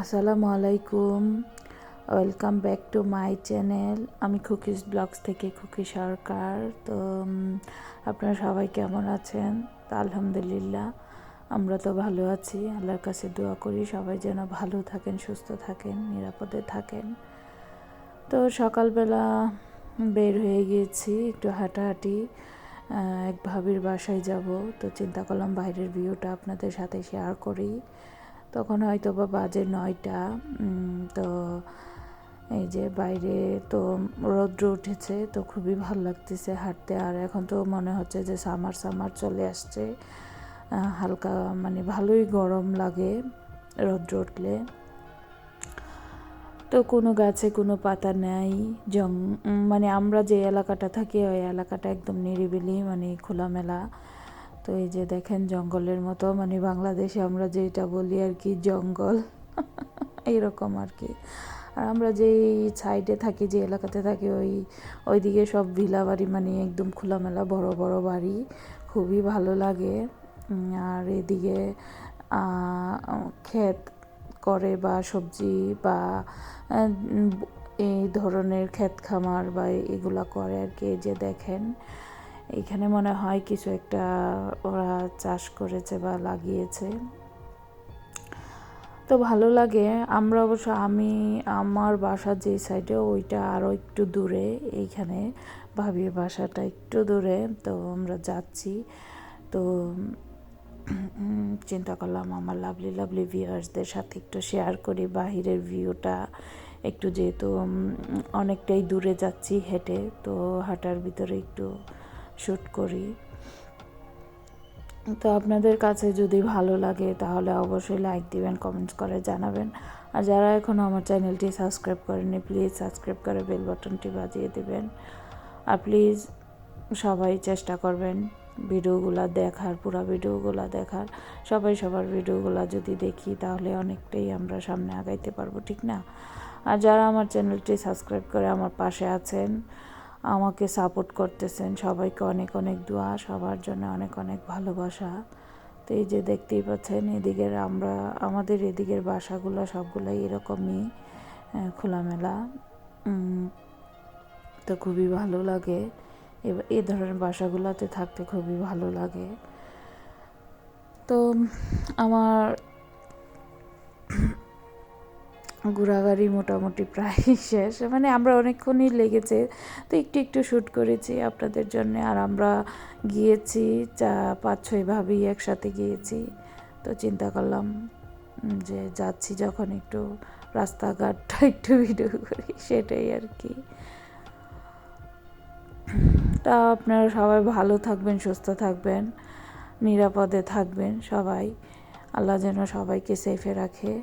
আসসালামু আলাইকুম। Welcome back to my channel আমি খুকিস ব্লগস থেকে খুকি সরকার। তো আপনারা সবাই কেমন আছেন? তা, আলহামদুলিল্লাহ, আমরা তো ভালো আছি। আল্লাহর কাছে দোয়া করি সবাই যেন ভালো থাকেন, সুস্থ থাকেন, নিরাপদে থাকেন। তো, সকালবেলা বের হয়ে গিয়েছি একটু হাঁটাহাঁটি এক ভাবির বাসায় যাব। তো, চিন্তা করলাম বাইরের ভিউটা আপনাদের সাথে শেয়ার করি। তখন হয়তো বা বাজে নয়টা তো এই যে বাইরে তো রৌদ্র উঠেছে, তো খুবই ভালো লাগতেছে হাঁটতে। আর এখন তো মনে হচ্ছে যে সামার সামার চলে আসছে। হালকা মানে ভালোই গরম লাগে রৌদ্র উঠলে। তো কোনো গাছে কোনো পাতা নেই, জং মানে আমরা যে এলাকাটা থাকি, ওই এলাকাটা একদম নিরিবিলি মানে খোলামেলা। তো এই যে দেখেন জঙ্গলের মতো মানে বাংলাদেশে আমরা যেটা বলি আর কি, জঙ্গল। এইরকম আর কি। আর আমরা যেই সাইডে থাকি, যে এলাকাতে থাকি, ওই, ওইদিকে সব ভিলা বাড়ি মানে একদম খোলামেলা বড় বড় বাড়ি। খুবই ভালো লাগে। আর এদিকে ক্ষেত করে বা সবজি বা এই ধরনের ক্ষেত খামার বা এগুলা করে আর কি যে দেখেন। এখানে মনে হয় কিছু একটা ওরা চাষ করেছে বা লাগিয়েছে। তো ভালো লাগে। আমরা অবশ্য আমি, আমার বাসা যে সাইডে ওইটা আরও একটু দূরে। এইখানে ভাবির বাসাটা একটু দূরে। তো আমরা যাচ্ছি। তো চিন্তা করলাম আমার লাভলি লাভলি ভিউয়ার্সদের সাথে একটু শেয়ার করি বাহিরের ভিউটা একটু যেহেতু অনেকটাই দূরে যাচ্ছি হেঁটে, তো হাঁটার ভিতরে একটু শ্যুট করি। তো আপনাদের কাছে যদি ভালো লাগে তাহলে অবশ্যই লাইক দিবেন কমেন্টস করে জানাবেন। আর যারা এখনও আমার চ্যানেলটি সাবস্ক্রাইব করেনি প্লিজ সাবস্ক্রাইব করে বেল বাটনটি বাজিয়ে দিবেন। আর প্লিজ সবাই চেষ্টা করবেন ভিডিওগুলো দেখার, পুরো ভিডিওগুলো দেখার। সবাই সবার ভিডিওগুলো যদি দেখি তাহলে অনেকটাই আমরা সামনে আগাইতে পারব, ঠিক না? আর যারা আমার চ্যানেলটি সাবস্ক্রাইব করে আমার পাশে আছেন আমাকে সাপোর্ট করতেছেন। সবাইকে অনেক অনেক দোয়া, সবার জন্য অনেক অনেক ভালোবাসা। তো এই যে দেখতেই পাচ্ছেন, এদিকের আমরা, আমাদের এদিকের বাসাগুলো সবগুলোই এরকমই খোলামেলা। তো খুবই ভালো লাগে। এবার এ- ধরনের বাসাগুলোতে থাকতে খুবই ভালো লাগে। তো আমার ঘোরাঘুরি মোটামুটি প্রায় শেষ। মানে আমরা অনেকক্ষণই লেগেছে। তো একটু একটু শ্যুট করেছি আপনাদের জন্য। আর আমরা গিয়েছি, চা পাঁচ ছয় একসাথে গিয়েছি। তো চিন্তা করলাম যে যাচ্ছি যখন একটু রাস্তাঘাটটা একটু ভিডিও করি, সেটাই আর কি। তা আপনারা সবাই ভালো থাকবেন, সুস্থ থাকবেন, নিরাপদে থাকবেন সবাই। আল্লাহ যেন সবাইকে সেফে রাখে।